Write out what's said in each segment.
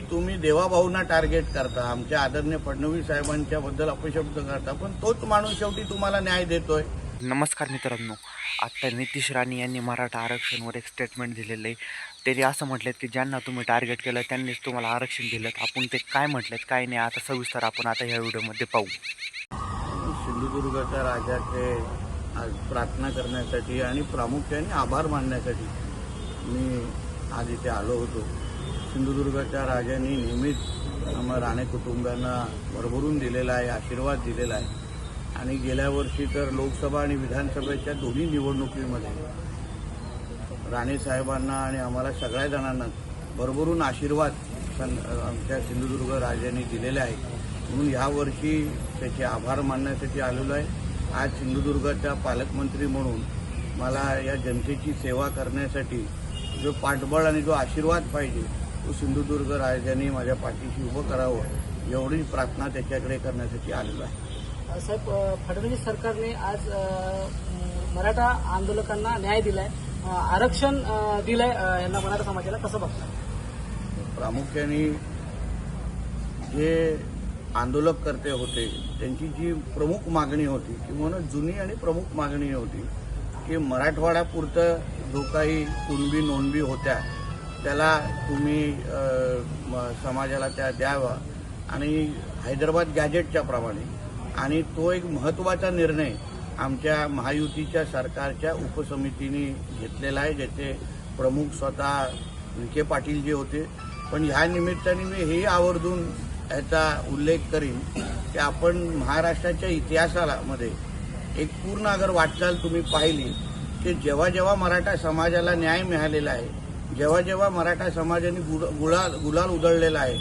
तुम्ही देवाभाऊंना टार्गेट करता. आमच्या आदरणीय फडणवीस साहेबांच्या बद्दल अपशब्द करता पण तोच माणूस शेवटी तुम्हाला न्याय देतोय. नमस्कार मित्रांनो. आत्ता नितीश राणे यांनी मराठा आरक्षणवर एक स्टेटमेंट दिलेलं आहे. त्यांनी असं म्हटलेत की ज्यांना तुम्ही टार्गेट केलं त्यांनीच तुम्हाला आरक्षण दिलं. आपण ते काय म्हटलेत काय नाही आता सविस्तर आपण आता ह्या व्हिडिओमध्ये पाहू. सिंधुदुर्गाच्या राजाचे आज प्रार्थना करण्यासाठी आणि प्रामुख्याने आभार मानण्यासाठी मी आज इथे आलो होतो. सिंधुदुर्गाच्या राजांनी नेहमीच आम्हा राणे कुटुंबांना भरभरून दिलेला आहे आशीर्वाद दिलेला आहे. आणि गेल्या वर्षी तर लोकसभा आणि विधानसभेच्या दोन्ही निवडणुकीमध्ये राणे साहेबांना आणि आम्हाला सगळ्या जणांना भरभरून आशीर्वाद आमच्या सिंधुदुर्ग राजांनी दिलेले आहे. म्हणून ह्या वर्षी त्याचे आभार मानण्यासाठी आलेलो आहे. आज सिंधुदुर्गाचा पालकमंत्री म्हणून मला या जनतेची सेवा करण्यासाठी जो पाठबळ आणि जो आशीर्वाद पाहिजे तो सिंधुदुर्ग राजांनी माझ्या पाठीशी उभं करावं एवढी प्रार्थना त्याच्याकडे करण्यासाठी आलेलो आहे. साहेब फडणवीस सरकारने आज मराठा आंदोलकांना न्याय दिलाय. आरक्षण दिलंय यांना मराठा समाजाला कसं बघताय? प्रामुख्याने जे आंदोलक करते होते त्यांची जी प्रमुख मागणी होती किंवा जुनी आणि प्रमुख मागणी होती की मराठवाड्यापुरतं जो काही कुणबी नोंदबी होत्या त्याला तुम्ही म- समाजाला त्या द्यावा. आणि हैदराबाद गॅजेटच्या प्रमाणे. आणि तो एक महत्त्वाचा निर्णय आमच्या महायुतीच्या सरकारच्या उपसमितीने घेतलेला आहे ज्याचे प्रमुख स्वतः विखे पाटील जे होते. पण ह्या निमित्ताने मी हेही आवर्जून याचा उल्लेख करीन की आपण महाराष्ट्राच्या इतिहासाला मध्ये एक पूर्ण अगर वाटचाल तुम्ही पाहिली की जेव्हा जेव्हा मराठा समाजाला न्याय मिळालेला आहे जेव्हा जेव्हा मराठा समाजाने गुड- गुलाल गुलाल उधळलेला आहे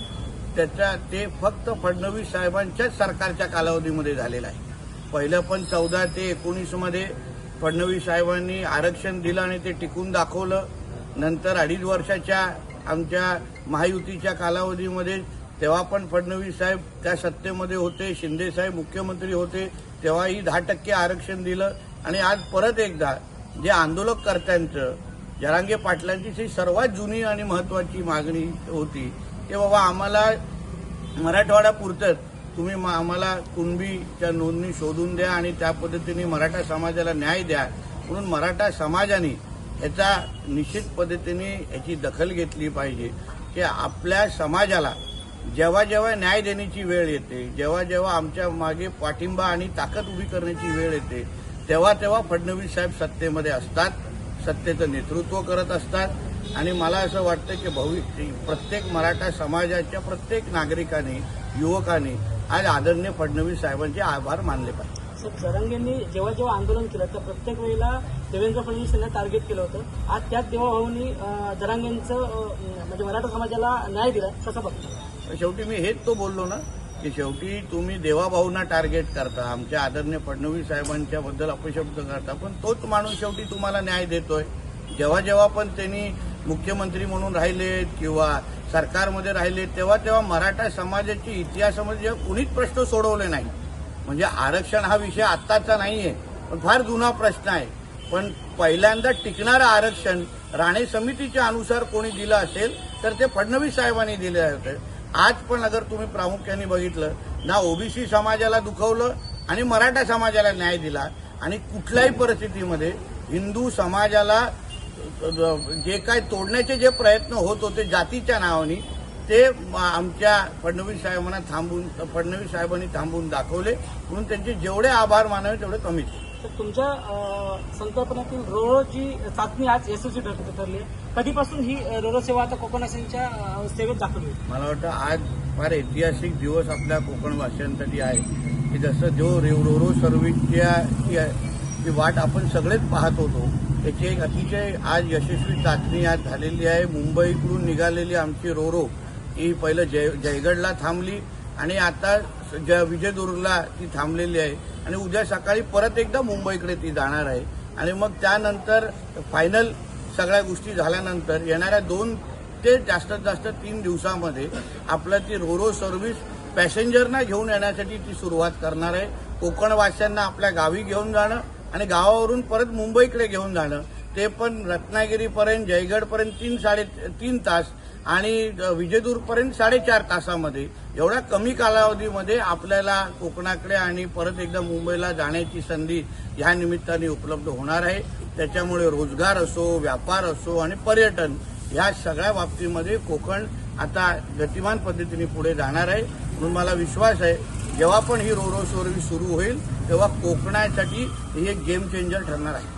त्याच्या ते फक्त फडणवीस साहेबांच्याच सरकारच्या कालावधीमध्ये झालेलं आहे. पहिलं पण चौदा ते एकोणीसमध्ये फडणवीस साहेबांनी आरक्षण दिलं आणि ते टिकून दाखवलं. नंतर अडीच वर्षाच्या आमच्या महायुतीच्या कालावधीमध्ये तेव्हा पण फडणवीस साहेब त्या सत्तेमध्ये होते शिंदे साहेब मुख्यमंत्री होते तेव्हाही दहा टक्के आरक्षण दिलं. आणि आज परत एकदा जे आंदोलक कर्त्यांचं जरांगे पाटलांची ही सर्वात जुनी आणि महत्वाची मागणी होती की बाबा आम्हाला मराठवाड्यापुरतंच तुम्ही आम्हाला कुणबीच्या नोंदणी शोधून द्या आणि त्या पद्धतीने मराठा समाजाला न्याय द्या. म्हणून मराठा समाजाने याचा निश्चित पद्धतीने याची दखल घेतली पाहिजे. की आपल्या समाजाला जेव्हा जेव्हा न्याय देण्याची वेळ येते जेव्हा जेव्हा आमच्या मागे पाठिंबा आणि ताकद उभी करण्याची वेळ येते तेव्हा तेव्हा फडणवीस साहेब सत्तेमध्ये असतात सत्तेचं नेतृत्व करत असतात. आणि मला असं वाटतं की भविष्य प्रत्येक मराठा समाजाच्या प्रत्येक नागरिकाने युवकाने आज आदरणीय फडणवीस साहेबांचे आभार मानले पाहिजे. साहेब यांनी जेव्हा जेव्हा आंदोलन केलं तर प्रत्येक वेळेला देवेंद्र फडणवीस यांना टार्गेट केलं होतं. आज त्याच देवाभाऊनी जरांगेंचं म्हणजे मराठा समाजाला न्याय दिला कसं बघतो शेवटी मी हेच तो बोललो ना की शेवटी तुम्ही देवाभाऊंना टार्गेट करता. आमच्या आदरणीय फडणवीस साहेबांच्या बद्दल अपशब्द करता पण तोच माणूस शेवटी तुम्हाला न्याय देतोय. जेव्हा जेव्हा पण त्यांनी मुख्यमंत्री म्हणून राहिलेत किंवा सरकारमध्ये राहिलेत तेव्हा तेव्हा मराठा समाजाची इतिहासामध्ये जेव्हा कुणीच प्रश्न सोडवले नाही म्हणजे आरक्षण हा विषय आत्ताचा नाहीये पण फार जुना प्रश्न आहे. पण पहिल्यांदा टिकणारं आरक्षण राणे समितीच्या अनुसार कोणी दिलं असेल तर ते फडणवीस साहेबांनी दिले होते. आज पण अगर तुम्ही प्रामुख्याने बघितलं ना ओबीसी समाजाला दुखवलं आणि मराठा समाजाला न्याय दिला आणि कुठल्याही परिस्थितीमध्ये हिंदू समाजाला जे काय तोडण्याचे जे प्रयत्न होत होते जातीच्या नावाने ते आमच्या फडणवीस साहेबांना थांबून फडणवीस साहेबांनी थांबून दाखवले. म्हणून त्यांचे जेवढे आभार मानावे तेवढे कमीच. तर तुमच्या संकल्पनेतील रोरो जी चाचणी आज यशस्वी ठरली आहे कधीपासून ही रोरो सेवा आता कोकणवासींच्या सेवेत दाखल होईल? मला वाटतं आज फार ऐतिहासिक दिवस आपल्या कोकणवासियांसाठी आहे. की जसं जो रोरो सर्व्हिसच्या ची- वाट आपण सगळेच पाहत होतो त्याची एक अतिशय आज यशस्वी चाचणी आज झालेली आहे. मुंबईकडून निघालेली आमची रोरो ही पहिलं जय जयगडला थांबली. आणि आता ज्या विजयदुर्गला ती थांबलेली आहे. आणि उद्या सकाळी परत एकदा मुंबईकडे ती जाणार आहे. आणि मग त्यानंतर फायनल सगळ्या गोष्टी झाल्यानंतर येणाऱ्या दोन ते जास्तीत जास्त तीन दिवसामध्ये आपलं ती रोरो सर्व्हिस पॅसेंजरना घेऊन येण्यासाठी ती सुरुवात करणार आहे. कोकणवासियांना आपल्या गावी घेऊन जाणं आणि गावावरून परत मुंबईकडे घेऊन जाणं. ते पण रत्नागिरीपर्यंत जयगडपर्यंत तीन साडे तीन तास आणि विजयदूरपर्यंत साडेचार तासामध्ये एवढ्या कमी कालावधीमध्ये आपल्याला कोकणाकडे आणि परत एकदा मुंबईला जाण्याची संधी या निमित्ताने उपलब्ध होणार आहे. त्याच्यामुळे रोजगार असो व्यापार असो आणि पर्यटन या सगळ्या बाबतीमध्ये कोकण आता गतिमान पद्धतीने पुढे जाणार आहे. म्हणून मला विश्वास आहे जेव्हा पण ही रोरो सर्व्हिस सुरू होईल तेव्हा कोकणासाठी ही एक गेम चेंजर ठरणार आहे.